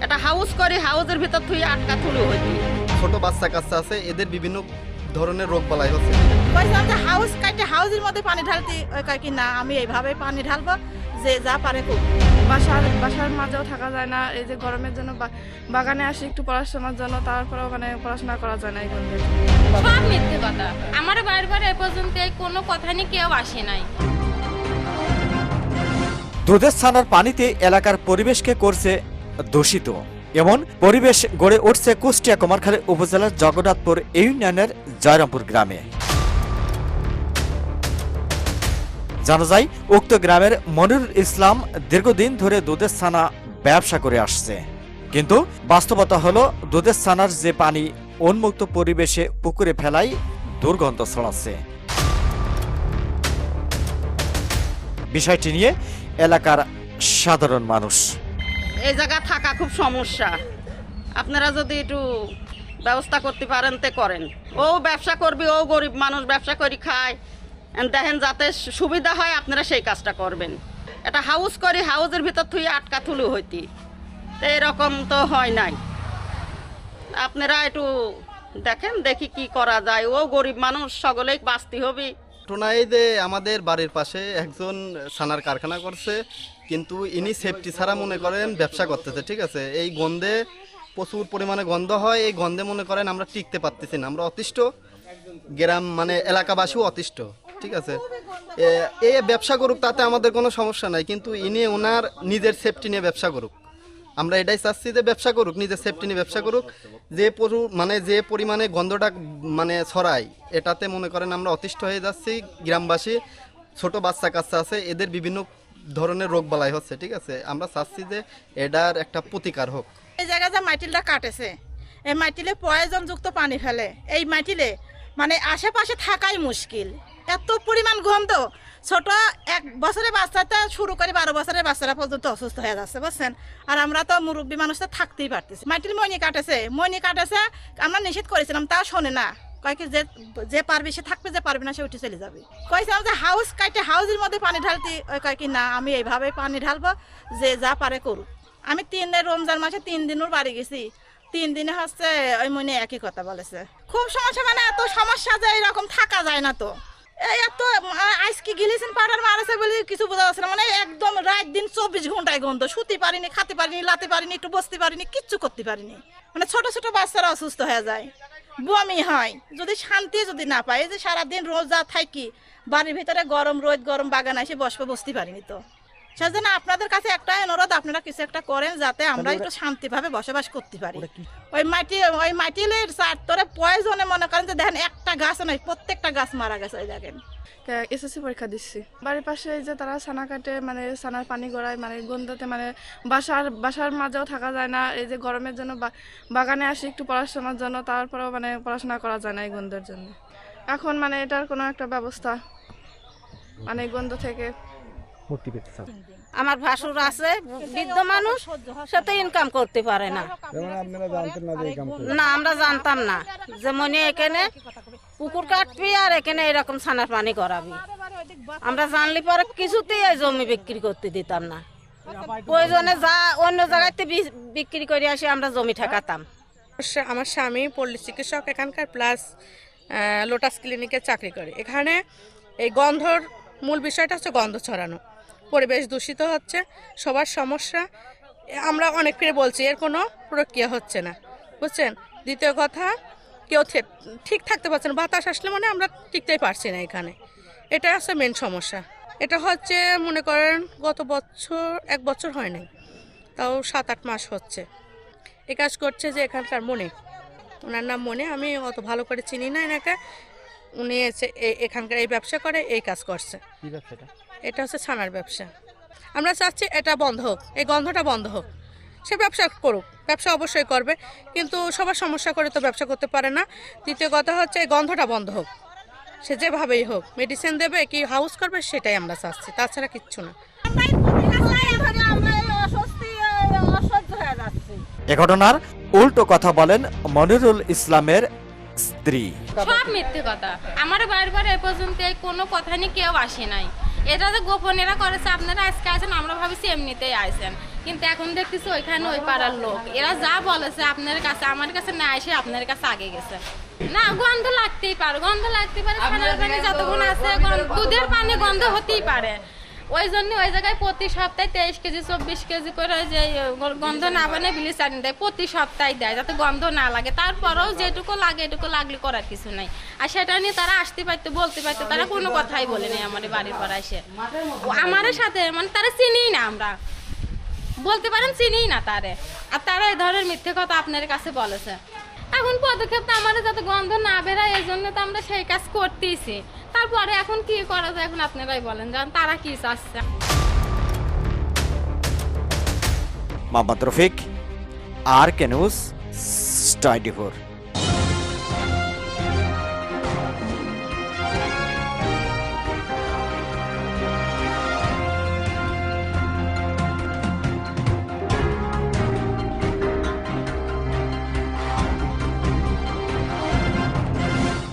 একটা হাউস করে হাউসের ভিতর থুই আটকা থুলু হইতি ছোট বাচ্চা কাচ্চা আছে এদের বিভিন্ন ধরনের রোগ বালাই হচ্ছে। কইছিলাম যে হাউস কাটে হাউসের মধ্যে পানি ঢালতে ওই কয় কি না আমি এইভাবে পানি ঢালবো যে যা পারে করুক। বাসার বাসার মাঝেও থাকা যায় না এই যে গরমের জন্য বা- বাগানে আসি একটু পড়াশোনার জন্য তারপরেও ওখানে পড়াশোনা করা যায় না এই সব মিথ্যে কথা। আমার বারবার এ পর্যন্ত এই কোনো কথা নিয়ে কেউ আসে নাই। দুধের ছানার পানিতে এলাকার পরিবেশকে করছে দূষিত। এমন পরিবেশ গড়ে উঠছে কুষ্টিয়া কুমারখালী উপজেলার জগন্নাথপুর ইউনিয়নের জয়রামপুর গ্রামে। জানা যায়, উক্ত গ্রামের মনিরুল ইসলাম দীর্ঘদিন ধরে দুধের ছানা ব্যবসা করে আসছে। কিন্তু বাস্তবতা হলো, দুধের ছানার যে পানি উন্মুক্ত পরিবেশে পুকুরে ফেলাই দুর্গন্ধ ছড়াচ্ছে। বিষয়টি নিয়ে এলাকার সাধারণ মানুষ। এই জায়গা থাকা খুব সমস্যা। আপনারা যদি একটু ব্যবস্থা করতে পারেন, তে করেন। ও ব্যবসা করবি, ও গরিব মানুষ ব্যবসা করি খায়। দেখেন যাতে সুবিধা হয়, আপনারা সেই কাজটা করবেন। এটা হাউস করি হাউসের ভিতর থুই আটকা থুলু হইতি। তো এরকম তো হয় নাই। আপনারা একটু দেখেন, দেখি কি করা যায়। ও গরিব মানুষ, সকলেই বাঁচতে হবে। ঘটনায় যে আমাদের বাড়ির পাশে একজন সানার কারখানা করছে। কিন্তু ইনি সেফটি ছাড়া মনে করেন ব্যবসা করতেছে, ঠিক আছে? এই গন্ধে প্রচুর পরিমাণে গন্ধ হয়, এই গন্ধে মনে করেন আমরা টিকতে পারতেছি না, আমরা অতিষ্ঠ। গ্রাম মানে এলাকাবাসীও অতিষ্ঠ, ঠিক আছে? এ- এ ব্যবসা করুক, তাতে আমাদের কোনো সমস্যা নাই, কিন্তু ইনি ওনার নিজের সেফটি নিয়ে ব্যবসা করুক। আমরা এটাই চাচ্ছি যে ব্যবসা করুক, নিজের সেফটি নিয়ে ব্যবসা করুক। যে মানে যে পরিমাণে গন্ধটা মানে ছড়ায়, এটাতে মনে করেন আমরা অতিষ্ঠ হয়ে যাচ্ছি। গ্রামবাসী, ছোট বাচ্চা কাচ্চা আছে, এদের বিভিন্ন ধরনের রোগ বালাই হচ্ছে, ঠিক আছে? আমরা চাচ্ছি যে এটার একটা প্রতিকার হোক। এই জায়গায় যে মাইটিলটা কাটেছে, এই মাইটিলে পয়জন যুক্ত পানি ফেলে। এই মাটিলে মানে আশেপাশে থাকাই মুশকিল। এত পরিমাণ গন্ধ। ছোট এক বছরের বাচ্চাতে শুরু করে বারো বছরের বাচ্চারা পর্যন্ত অসুস্থ হয়ে যাচ্ছে, বুঝছেন? আর আমরা তো মুরব্বী মানুষ তো থাকতেই পারতেছি। মাটির মনি কাটেছে। মনি কাটেছে, আমরা নিষেধ করেছিলাম, তা শোনে না। কয় কি, যে যে পারবে, সে থাকবে, যে পারবে না, সে উঠে চলে যাবে। কয়েছিলাম যে হাউস কাটে হাউসের মধ্যে পানি ঢালতে। ওই কয়েকি না, আমি এইভাবে পানি ঢালবো, যে যা পারে করুক। আমি তিন দিন, রমজান মাসে তিন দিনও বাড়ি গেছি। তিন দিনে হচ্ছে ওই মনে একই কথা বলেছে। খুব সমস্যা মানে এত সমস্যা যে এরকম থাকা যায় না তো। এত আজকে গিলিছেন মারা আছে বলে কিছু বোঝা যাচ্ছে না। মানে একদম রাত দিন চব্বিশ ঘন্টায় গন্ধ। শুতে পারিনি, খাতে পারিনি, লাতে পারিনি, একটু বসতে পারিনি, কিচ্ছু করতে পারিনি। মানে ছোট ছোট বাচ্চারা অসুস্থ হয়ে যায়। বমি হয়। যদি শান্তি যদি না পায় যে সারাদিন রোজা থাকি, বাড়ির ভিতরে গরম রোদ, গরম বাগান, এসে বসবে, বসতে পারিনি তো। সেজন্য আপনাদের কাছে একটাই অনুরোধ আপনারা কিছু একটা করেন যাতে আমরা একটু শান্তিভাবে বসবাস করতে পারি। ওই মাটি ওই মাটিলের চারতরে প্রয়োজনে মনে করেন যে দেখেন একটা গাছ নয় প্রত্যেকটা গাছ মারা গেছে ওই দেখেন। এসএসসি পরীক্ষা দিচ্ছি। বাড়ির পাশে এই যে তারা সানা কাটে মানে ছানার পানি গড়ায় মানে গন্ধতে মানে বাসার বাসার মাঝেও থাকা যায় না। এই যে গরমের জন্য বা- বাগানে আসি একটু পড়াশোনার জন্য তারপরেও মানে পড়াশোনা করা যায় না এই গন্ধের জন্য। এখন মানে এটার কোনো একটা ব্যবস্থা মানে গন্ধ থেকে। আমার ভাসুর আছে বৃদ্ধ মানুষ সে তো ইনকাম করতে পারে না। না আমরা জানতাম না। যে মনে এখানে পুকুর কাটবি আর এখানে এরকম ছানার পানি করাবি আমরা জানলে পরে কিছুতেই এই জমি বিক্রি করতে দিতাম না। প্রয়োজনে যা অন্য জায়গাতে বি- বিক্রি করে আসি আমরা জমি ঠেকাতাম। আমার স্বামী পল্লী চিকিৎসক এখানকার প্লাস লোটাস ক্লিনিকে চাকরি করে। এখানে এই গন্ধর মূল বিষয়টা হচ্ছে গন্ধ ছড়ানো। পরিবেশ দূষিত হচ্ছে, সবার সমস্যা। আমরা অনেক ফিরে বলছি, এর কোনো প্রক্রিয়া হচ্ছে না। বুঝছেন? দ্বিতীয় কথা, কেউ ঠিক থাকতে পারছে না। বাতাস আসলে মানে আমরা টিকতেই পারছি না এখানে। এটা হচ্ছে মেন সমস্যা। এটা হচ্ছে, মনে করেন, গত বছর, এক বছর হয় নাই। তাও সাত আট মাস হচ্ছে। এ কাজ করছে যে এখানকার মনে ওনার নাম মনে আমি অত ভালো করে চিনি না এনাকে। উনি এসে- এ- এখানকার এই ব্যবসা করে এই কাজ করছে। এটা হচ্ছে ছানার ব্যবসা। আমরা চাচ্ছি এটা বন্ধ হোক এই গন্ধটা বন্ধ হোক। সে ব্যবসা করুক ব্যবসা অবশ্যই করবে কিন্তু সবার সমস্যা করে তো ব্যবসা করতে পারে না। দ্বিতীয় কথা হচ্ছে এই গন্ধটা বন্ধ হোক। সে যেভাবেই হোক মেডিসিন দেবে কি হাউস করবে সেটাই আমরা চাচ্ছি তাছাড়া কিচ্ছু না। এ ঘটনার উল্টো কথা বলেন মনিরুল ইসলামের স্ত্রী। সব মিথ্যে কথা। আমার বারবার এ পর্যন্ত কোনো কথা নিয়ে কেউ আসে নাই। এটা তো গোপনেরা করেছে আপনারা আজকে আসেন আমরা ভাবিছি এমনিতেই আসেন কিন্তু এখন দেখতেছি ওইখানে ওই পাড়ার লোক। এরা যা বলেছে আপনার কাছে আমার কাছে না এসে আপনার কাছে আগে গেছে। না গন্ধ লাগতেই পারে গন্ধ লাগতেই পারে পানি যতক্ষণ আছে দুধের পানি গন্ধ হতেই পারে। ওই জন্য ওই জায়গায় প্রতি সপ্তাহে তেইশ কেজি চব্বিশ কেজি করে যে গন্ধ না বানিয়ে বিলিচানি দেয় প্রতি সপ্তাহে দেয় যাতে গন্ধ না লাগে। তারপরেও যেটুকু লাগে এটুকু লাগলে করার কিছু নাই। আর সেটা নিয়ে তারা আসতে পারতো বলতে পারতো তারা কোনো কথাই বলে নেই আমার বাড়ির পর এসে। আমার সাথে মানে তারা চিনিই না আমরা। বলতে পারেন চিনিই না তারে। আর তারা এই ধরনের মিথ্যে কথা আপনার কাছে বলেছে। এখন পদক্ষেপ তো আমাদের যাতে গন্ধ না বেরায় এই জন্য তো আমরা সেই কাজ করতেইছি তারপরে এখন কি করা যায় এখন আপনারাই বলেন, জান তারা কি চাচ্ছে? Mohammad Rafiq, R K news twenty four.